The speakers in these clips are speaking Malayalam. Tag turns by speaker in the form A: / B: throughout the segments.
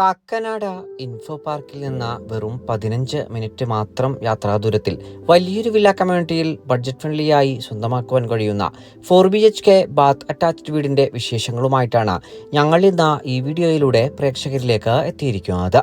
A: കാക്കനാട് ഇൻഫോ പാർക്കിൽ നിന്ന് വെറും പതിനഞ്ച് മിനിറ്റ് മാത്രം യാത്രാ ദൂരത്തിൽ വലിയൊരു വില്ല കമ്മ്യൂണിറ്റിയിൽ ബഡ്ജറ്റ് ഫ്രണ്ട്ലിയായി സ്വന്തമാക്കുവാൻ കഴിയുന്ന four B H K bath attached വീടിന്റെ വിശേഷങ്ങളുമായിട്ടാണ് ഞങ്ങൾ ഇന്ന് ഈ വീഡിയോയിലൂടെ പ്രേക്ഷകരിലേക്ക് എത്തിയിരിക്കുന്നത്.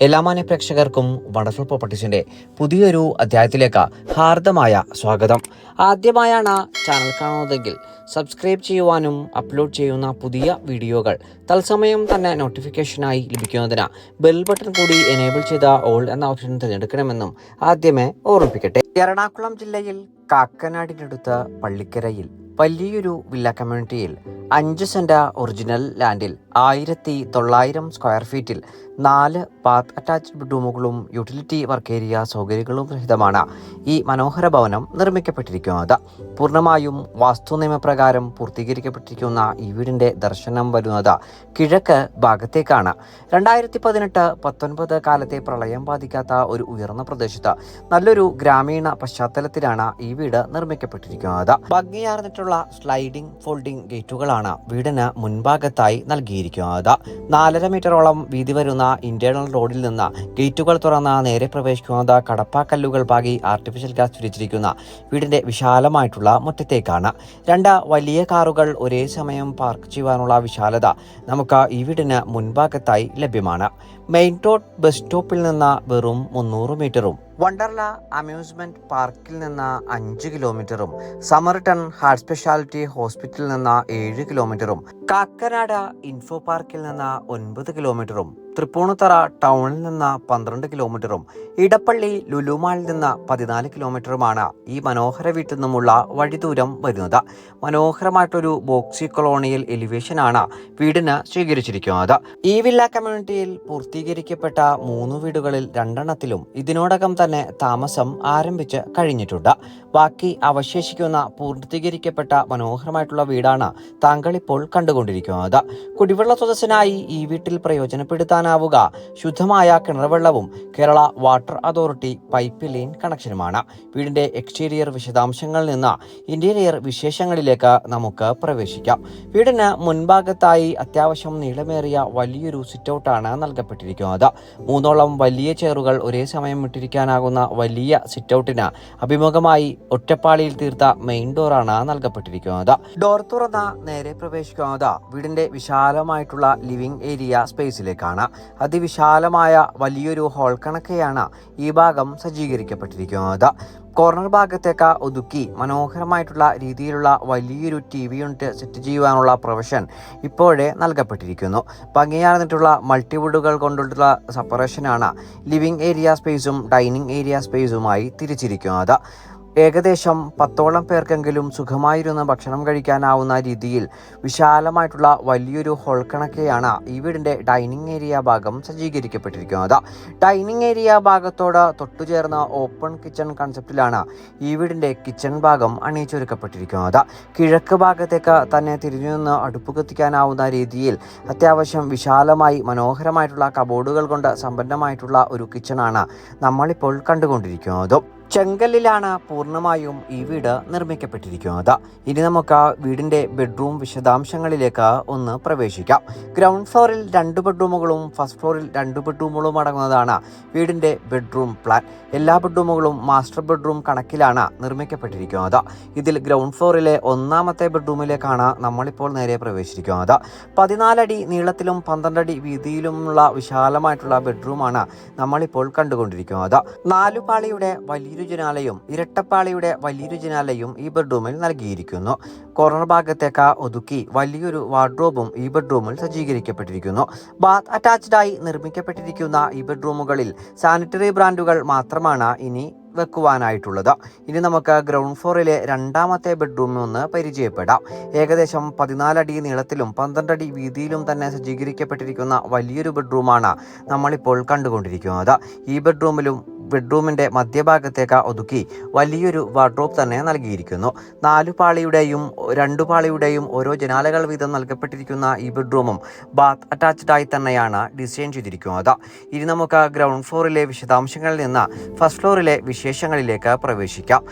A: എല്ലാ മാന്യ പ്രേക്ഷകർക്കും വണ്ടർഫുൾ പ്രോപ്പർട്ടീസിന്റെ പുതിയൊരു അധ്യായത്തിലേക്ക് ഹാർദമായ സ്വാഗതം. ആദ്യമായാണ് ചാനൽ കാണുന്നതെങ്കിൽ സബ്സ്ക്രൈബ് ചെയ്യുവാനും അപ്ലോഡ് ചെയ്യുന്ന പുതിയ വീഡിയോകൾ തത്സമയം തന്നെ നോട്ടിഫിക്കേഷനായി ലഭിക്കുന്നതിന് ബെൽ ബട്ടൺ കൂടി എനേബിൾ ചെയ്ത ഓൾ എന്ന ഓപ്ഷൻ തിരഞ്ഞെടുക്കണമെന്നും ആദ്യമേ ഓർമ്മിപ്പിക്കട്ടെ. എറണാകുളം ജില്ലയിൽ കാക്കനാടിനടുത്ത് പള്ളിക്കരയിൽ വലിയൊരു വില്ല കമ്മ്യൂണിറ്റിയിൽ അഞ്ച് സെന്റ് ഒറിജിനൽ ലാൻഡിൽ ആയിരത്തി തൊള്ളായിരം സ്ക്വയർ ഫീറ്റിൽ നാല് പാത്ത് അറ്റാച്ച്ഡ് ബെഡ്റൂമുകളും യൂട്ടിലിറ്റി വർക്ക് ഏരിയ സൗകര്യങ്ങളും സഹിതമാണ് ഈ മനോഹര ഭവനം നിർമ്മിക്കപ്പെട്ടിരിക്കുന്നത്. പൂർണമായും വാസ്തു നിയമപ്രകാരം പൂർത്തീകരിക്കപ്പെട്ടിരിക്കുന്ന ഈ വീടിന്റെ ദർശനം വരുന്നത് കിഴക്ക് ഭാഗത്തേക്കാണ്. രണ്ടായിരത്തി പതിനെട്ട് പത്തൊൻപത് കാലത്തെ പ്രളയം ബാധിക്കാത്ത ഒരു ഉയർന്ന പ്രദേശത്ത് നല്ലൊരു ഗ്രാമീണ പശ്ചാത്തലത്തിലാണ് ഈ വീട് നിർമ്മിക്കപ്പെട്ടിരിക്കുന്നത്. ഭംഗിയാർന്നിട്ടുള്ള സ്ലൈഡിംഗ് ഫോൾഡിംഗ് ഗേറ്റുകളാണ് വീടിന് മുൻഭാഗത്തായി നൽകിയിരിക്കുന്നത്. നാലര മീറ്ററോളം വീതി വരുന്ന ഇന്റേണൽ റോഡിൽ നിന്ന് ഗേറ്റുകൾ തുറന്ന നേരെ പ്രവേശിക്കുന്നത് കടപ്പാക്കല്ലുകൾ പാകി ആർട്ടിഫിഷ്യൽ ഗ്യാസ് ചുരിച്ചിരിക്കുന്ന വീടിന്റെ വിശാലമായിട്ടുള്ള മുറ്റത്തേക്കാണ്. രണ്ട് വലിയ കാറുകൾ ഒരേ സമയം പാർക്ക് ചെയ്യുവാനുള്ള വിശാലത നമുക്ക് ഈ വീടിന് മുൻഭാഗത്തായി ലഭ്യമാണ്. മെയിൻ റോഡ് ബസ് സ്റ്റോപ്പിൽ നിന്ന് വെറും മുന്നൂറ് മീറ്ററും വണ്ടർല അമ്യൂസ്മെന്റ് പാർക്കിൽ നിന്ന് അഞ്ച് കിലോമീറ്ററും സമർട്ടൺ ഹാർട്ട് സ്പെഷ്യാലിറ്റി ഹോസ്പിറ്റലിൽ നിന്ന് ഏഴ് കിലോമീറ്ററും കാക്കനാട് ഇൻഫോ പാർക്കിൽ നിന്ന് ഒൻപത് കിലോമീറ്ററും തൃപ്പൂണിത്തറ ടൗണിൽ നിന്ന് പന്ത്രണ്ട് കിലോമീറ്ററും ഇടപ്പള്ളി ലുലുമാളിൽ നിന്ന് പതിനാല് കിലോമീറ്ററുമാണ് ഈ മനോഹര വീട്ടിൽ നിന്നുമുള്ള വഴിദൂരം വരുന്നത്. മനോഹരമായിട്ടൊരു ബോക്സി കൊളോണിയൽ എലിവേഷനാണ് വീടിന് സ്വീകരിച്ചിരിക്കുന്നത്. ഈ വില്ല കമ്മ്യൂണിറ്റിയിൽ പൂർത്തീകരിക്കപ്പെട്ട മൂന്ന് വീടുകളിൽ രണ്ടെണ്ണത്തിലും ഇതിനോടകം തന്നെ താമസം ആരംഭിച്ച് കഴിഞ്ഞിട്ടുണ്ട്. ബാക്കി അവശേഷിക്കുന്ന പൂർത്തീകരിക്കപ്പെട്ട മനോഹരമായിട്ടുള്ള വീടാണ് താങ്കൾ ഇപ്പോൾ കണ്ടുകൊണ്ടിരിക്കുന്നത്. കുടിവെള്ള സ്രോതസ്സിനായി ഈ വീട്ടിൽ പ്രയോജനപ്പെടുത്താനാവുക ശുദ്ധമായ കിണർവെള്ളവും Kerala water authority pipe line കണക്ഷനുമാണ്. വീടിന്റെ എക്സ്റ്റീരിയർ വിശദാംശങ്ങളിൽ നിന്ന് ഇന്റീരിയർ വിശേഷങ്ങളിലേക്ക് നമുക്ക് പ്രവേശിക്കാം. വീടിന് മുൻഭാഗത്തായി അത്യാവശ്യം നീളമേറിയ വലിയൊരു സിറ്റൗട്ടാണ് നൽകപ്പെട്ടിരിക്കുന്നത്. മൂന്നോളം വലിയ ചെയറുകൾ ഒരേ സമയം ഇട്ടിരിക്കാനാകുന്ന വലിയ സിറ്റൗട്ടിന് അഭിമുഖമായി ഒറ്റപ്പാളിയിൽ തീർത്ത മെയിൻ ഡോറാണ് നൽകപ്പെട്ടിരിക്കുന്നത്. ഡോർ തുറന്ന നേരെ പ്രവേശിക്കുന്നത് വീടിന്റെ വിശാലമായിട്ടുള്ള ലിവിംഗ് ഏരിയ സ്പേസിലേക്കാണ്. അതിവിശാലമായ വലിയൊരു ഹോൾ കണക്കെയാണ് ഈ ഭാഗം സജ്ജീകരിക്കപ്പെട്ടിരിക്കുന്നത്. കോർണർ ഭാഗത്തേക്ക് ഒതുക്കി മനോഹരമായിട്ടുള്ള രീതിയിലുള്ള വലിയൊരു ടി വി യൂണിറ്റ് സെറ്റ് ചെയ്യുവാനുള്ള പ്രൊവിഷൻ ഇപ്പോഴേ നൽകപ്പെട്ടിരിക്കുന്നു. ഭംഗിയാർന്നിട്ടുള്ള മൾട്ടിവുഡുകൾ കൊണ്ടുള്ള സെപ്പറേഷനാണ് ലിവിംഗ് ഏരിയ സ്പേസും ഡൈനിങ് ഏരിയ സ്പേസുമായി തിരിച്ചിരിക്കുന്നത്. ഏകദേശം പത്തോളം പേർക്കെങ്കിലും സുഖമായിരുന്ന ഭക്ഷണം കഴിക്കാനാവുന്ന രീതിയിൽ വിശാലമായിട്ടുള്ള വലിയൊരു ഹോൾ കണക്കെയാണ് ഈ വീടിന്റെ ഡൈനിങ് ഏരിയ ഭാഗം സജ്ജീകരിക്കപ്പെട്ടിരിക്കുന്നത്. ഡൈനിങ് ഏരിയ ഭാഗത്തോട് തൊട്ടുചേർന്ന ഓപ്പൺ കിച്ചൺ കൺസെപ്റ്റിലാണ് ഈ വീടിന്റെ കിച്ചൺ ഭാഗം അണിയിച്ചൊരുക്കപ്പെട്ടിരിക്കുന്നത്. കിഴക്ക് ഭാഗത്തേക്ക് തന്നെ തിരിഞ്ഞു നിന്ന് അടുപ്പ് കത്തിക്കാനാവുന്ന രീതിയിൽ അത്യാവശ്യം വിശാലമായി മനോഹരമായിട്ടുള്ള കബോർഡുകൾ കൊണ്ട് സമ്പന്നമായിട്ടുള്ള ഒരു കിച്ചണാണ് നമ്മളിപ്പോൾ കണ്ടുകൊണ്ടിരിക്കുന്നത്. ചെങ്കല്ലിലാണ് പൂർണമായും ഈ വീട് നിർമ്മിക്കപ്പെട്ടിരിക്കുന്നത്. ഇനി നമുക്ക് വീടിന്റെ ബെഡ്റൂം വിശദാംശങ്ങളിലേക്ക് ഒന്ന് പ്രവേശിക്കാം. ഗ്രൗണ്ട് ഫ്ലോറിൽ രണ്ട് ബെഡ്റൂമുകളും ഫസ്റ്റ് ഫ്ലോറിൽ രണ്ട് ബെഡ്റൂമുകളും അടങ്ങുന്നതാണ് വീടിന്റെ ബെഡ്റൂം പ്ലാൻ എല്ലാ ബെഡ്റൂമുകളും മാസ്റ്റർ ബെഡ്റൂം കണക്കിലാണ് നിർമ്മിക്കപ്പെട്ടിരിക്കുന്നത്. ഇതിൽ ഗ്രൗണ്ട് ഫ്ലോറിലെ ഒന്നാമത്തെ ബെഡ്റൂമിലേക്കാണ് നമ്മളിപ്പോൾ നേരെ പ്രവേശിച്ചിരിക്കുന്നത് പതിനാലടി നീളത്തിലും പന്ത്രണ്ടടി വീതിയിലുമുള്ള വിശാലമായിട്ടുള്ള ബെഡ്റൂമാണ് നമ്മളിപ്പോൾ കണ്ടുകൊണ്ടിരിക്കുന്നത്. നാലുപാളിയുടെ വലിയൊരു ജനാലയും ഇരട്ടപ്പാളിയുടെ വലിയൊരു ജനാലയും ഈ ബെഡ്റൂമിൽ നൽകിയിരിക്കുന്നു. കോർണർ ഭാഗത്തേക്ക് ഒതുക്കി വലിയൊരു വാർഡ്രോബും ഈ ബെഡ്റൂമിൽ സജ്ജീകരിക്കപ്പെട്ടിരിക്കുന്നു. ബാത്ത് അറ്റാച്ച്ഡ് ആയി നിർമ്മിക്കപ്പെട്ടിരിക്കുന്ന ഈ ബെഡ്റൂമുകളിൽ സാനിറ്ററി ബ്രാൻഡുകൾ മാത്രമാണ് ഇനി വെക്കുവാനായിട്ടുള്ളത്. ഇനി നമുക്ക് ഗ്രൗണ്ട് ഫ്ലോറിലെ രണ്ടാമത്തെ ബെഡ്റൂമിൽ ഒന്ന് പരിചയപ്പെടാം. ഏകദേശം പതിനാലടി നീളത്തിലും പന്ത്രണ്ടടി വീതിയിലും തന്നെ സജ്ജീകരിക്കപ്പെട്ടിരിക്കുന്ന വലിയൊരു ബെഡ്റൂമാണ് നമ്മളിപ്പോൾ കണ്ടുകൊണ്ടിരിക്കുന്നത്. ഈ ബെഡ്റൂമിലും ബെഡ്റൂമിന്റെ മധ്യഭാഗത്തേക്ക് ഒതുക്കി വലിയൊരു വാർഡ്രോബ് തന്നെ നൽകിയിരിക്കുന്നു. നാലു പാളിയുടെയും രണ്ടു പാളിയുടെയും ഓരോ ജനാലകൾ വീതം നൽകപ്പെട്ടിരിക്കുന്ന ഈ ബെഡ്റൂമും ബാത്ത് അറ്റാച്ച്ഡ് ആയി തന്നെയാണ് ഡിസൈൻ ചെയ്തിരിക്കുന്നത്. ഇനി നമുക്ക് ഗ്രൗണ്ട് ഫ്ലോറിലെ വിശദാംശങ്ങളിൽ നിന്ന് ഫസ്റ്റ് ഫ്ലോറിലെ വിശേഷങ്ങളിലേക്ക് പ്രവേശിക്കാം.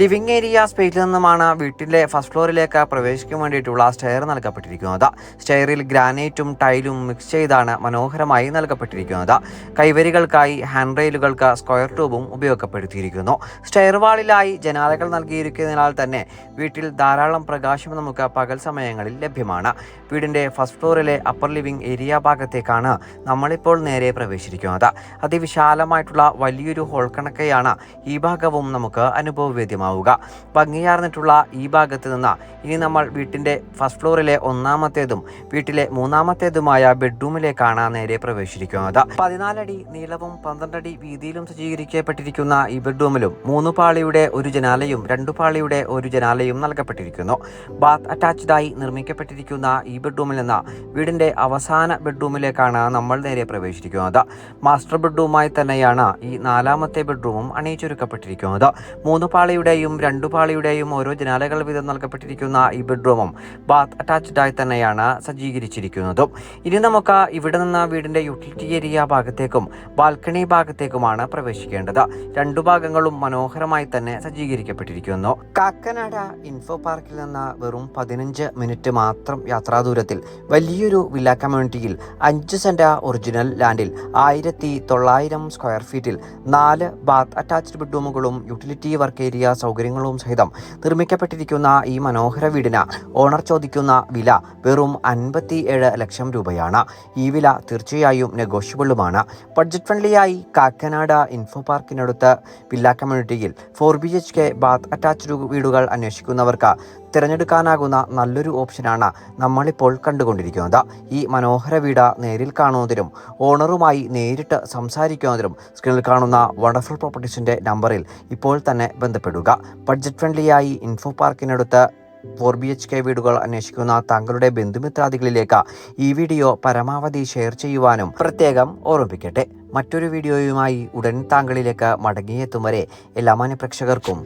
A: ലിവിംഗ് ഏരിയ സ്പേസിൽ നിന്നുമാണ് വീട്ടിലെ ഫസ്റ്റ് ഫ്ലോറിലേക്ക് പ്രവേശിക്കാൻ വേണ്ടിയിട്ടുള്ള സ്റ്റെയർ നൽകപ്പെട്ടിരിക്കുന്നത്. സ്റ്റെയറിൽ ഗ്രാനൈറ്റും ടൈലും മിക്സ് ചെയ്താണ് മനോഹരമായി നൽകപ്പെട്ടിരിക്കുന്നത്. കൈവരികൾക്കായി ഹാൻഡ് റെയിലുകൾക്ക് സ്ക്വയർ ട്യൂബും ഉപയോഗപ്പെടുത്തിയിരിക്കുന്നു. സ്റ്റെയർവാളിലായി ജനാലകൾ നൽകിയിരിക്കുന്നതിനാൽ തന്നെ വീട്ടിൽ ധാരാളം പ്രകാശം നമുക്ക് പകൽ സമയങ്ങളിൽ ലഭ്യമാണ്. വീടിന്റെ ഫസ്റ്റ് ഫ്ലോറിലെ അപ്പർ ലിവിംഗ് ഏരിയ ഭാഗത്തേക്കാണ് നമ്മളിപ്പോൾ നേരെ പ്രവേശിച്ചിരിക്കുന്നത്. അതിവിശാലമായിട്ടുള്ള വലിയൊരു ഹോൾ കണക്കെയാണ് ഈ ഭാഗവും നമുക്ക് അനുഭവവേദ്യമാവുക. ഭംഗിയാർന്നിട്ടുള്ള ഈ ഭാഗത്ത് നിന്ന് ഇനി നമ്മൾ വീട്ടിന്റെ ഫസ്റ്റ് ഫ്ലോറിലെ ഒന്നാമത്തേതും വീട്ടിലെ മൂന്നാമത്തേതുമായ ബെഡ്റൂമിലേക്കാണ് നേരെ പ്രവേശിച്ചിരിക്കുന്നത്. പതിനാലടി നീളവും പന്ത്രണ്ടടി വീതിയിലും സജ്ജീകരിക്കപ്പെട്ടിരിക്കുന്ന ഈ ബെഡ്റൂമിലും മൂന്ന് പാളിയുടെ ഒരു ജനാലയും രണ്ടു പാളിയുടെ ഒരു ജനാലയും നൽകപ്പെട്ടിരിക്കുന്നു. ബാത്ത് അറ്റാച്ച്ഡായി നിർമ്മിക്കപ്പെട്ടിരിക്കുന്ന ഈ ബെഡ്റൂമിൽ നിന്ന് വീടിന്റെ അവസാന ബെഡ്റൂമിലേക്കാണ് നമ്മൾ നേരെ പ്രവേശിക്കുന്നത് മാസ്റ്റർ ബെഡ്റൂമായി തന്നെയാണ് ഈ നാലാമത്തെ ബെഡ്റൂമും അണിയിച്ചൊരുക്കപ്പെട്ടിരിക്കുന്നത്. മൂന്ന് പാളിയുടെയും രണ്ടു പാളിയുടെയും ഓരോ ജനാലകൾ വീതം നൽകപ്പെട്ടിരിക്കുന്ന ഈ ബെഡ്റൂമും ബാത്ത് അറ്റാച്ച്ഡായി തന്നെയാണ് സജ്ജീകരിച്ചിരിക്കുന്നതും. ഇനി നമുക്ക് ഇവിടെ നിന്ന് വീടിന്റെ യൂട്ടിലിറ്റി ഏരിയ ഭാഗത്തേക്കും ബാൽക്കണി ഭാഗത്തേക്കുമാണ് പ്രവേശിക്കേണ്ടത് രണ്ടു ഭാഗങ്ങളും മനോഹരമായി തന്നെ സജ്ജീകരിക്കപ്പെട്ടിരിക്കുന്നു. കാക്കനാട ഇൻഫോ പാർക്കിൽ നിന്ന് വെറും പതിനഞ്ച് മിനിറ്റ് മാത്രം യാത്രാ ദൂരത്തിൽ വലിയൊരു വില്ല കമ്മ്യൂണിറ്റിയിൽ അഞ്ച് സെന്റ് ഒറിജിനൽ ലാൻഡിൽ ആയിരത്തി തൊള്ളായിരം സ്ക്വയർ ഫീറ്റിൽ നാല് ബാത്ത് അറ്റാച്ച്ഡ് ബെഡ്റൂമുകളും യൂട്ടിലിറ്റി വർക്ക് ഏരിയ സൗകര്യങ്ങളും സഹിതം നിർമ്മിക്കപ്പെട്ടിരിക്കുന്ന ഈ മനോഹര വീടിന് ഓണർ ചോദിക്കുന്ന വില വെറും അൻപത്തി ഏഴ് ലക്ഷം രൂപയാണ്. ഈ വില തീർച്ചയായും നെഗോഷ്യബിളുമാണ് ബഡ്ജറ്റ് ഫ്രണ്ട്ലിയായി കാക്കനാട് ഇൻഫോ പാർക്കിനടുത്ത് വില്ല കമ്മ്യൂണിറ്റിയിൽ four B H K bath attached വീടുകൾ അന്വേഷിക്കുന്നവർക്ക് തിരഞ്ഞെടുക്കാനാകുന്ന നല്ലൊരു ഓപ്ഷനാണ് നമ്മളിപ്പോൾ കണ്ടുകൊണ്ടിരിക്കുന്നത്. ഈ മനോഹര വീട് നേരിൽ കാണുന്നതിനും ഓണറുമായി നേരിട്ട് സംസാരിക്കുന്നതിനും സ്ക്രീനിൽ കാണുന്ന വണ്ടർഫുൾ പ്രോപ്പർട്ടീസിന്റെ നമ്പറിൽ ഇപ്പോൾ തന്നെ ബന്ധപ്പെടുക. ബഡ്ജറ്റ് ഫ്രണ്ട്ലിയായി ഇൻഫോ പാർക്കിനടുത്ത് ഫോർ ബി എച്ച് കെ വീടുകൾ അന്വേഷിക്കുന്ന താങ്കളുടെ ബന്ധുമിത്രാദികളിലേക്ക് ഈ വീഡിയോ പരമാവധി ഷെയർ ചെയ്യുവാനും പ്രത്യേകം ഓർമ്മിപ്പിക്കട്ടെ. മറ്റൊരു വീഡിയോയുമായി ഉടൻ താങ്കളിലേക്ക് മടങ്ങിയെത്തും വരെ എല്ലാ മാന്യപ്രേക്ഷകർക്കും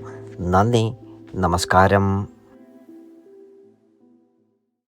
A: നന്ദി നമസ്കാരം.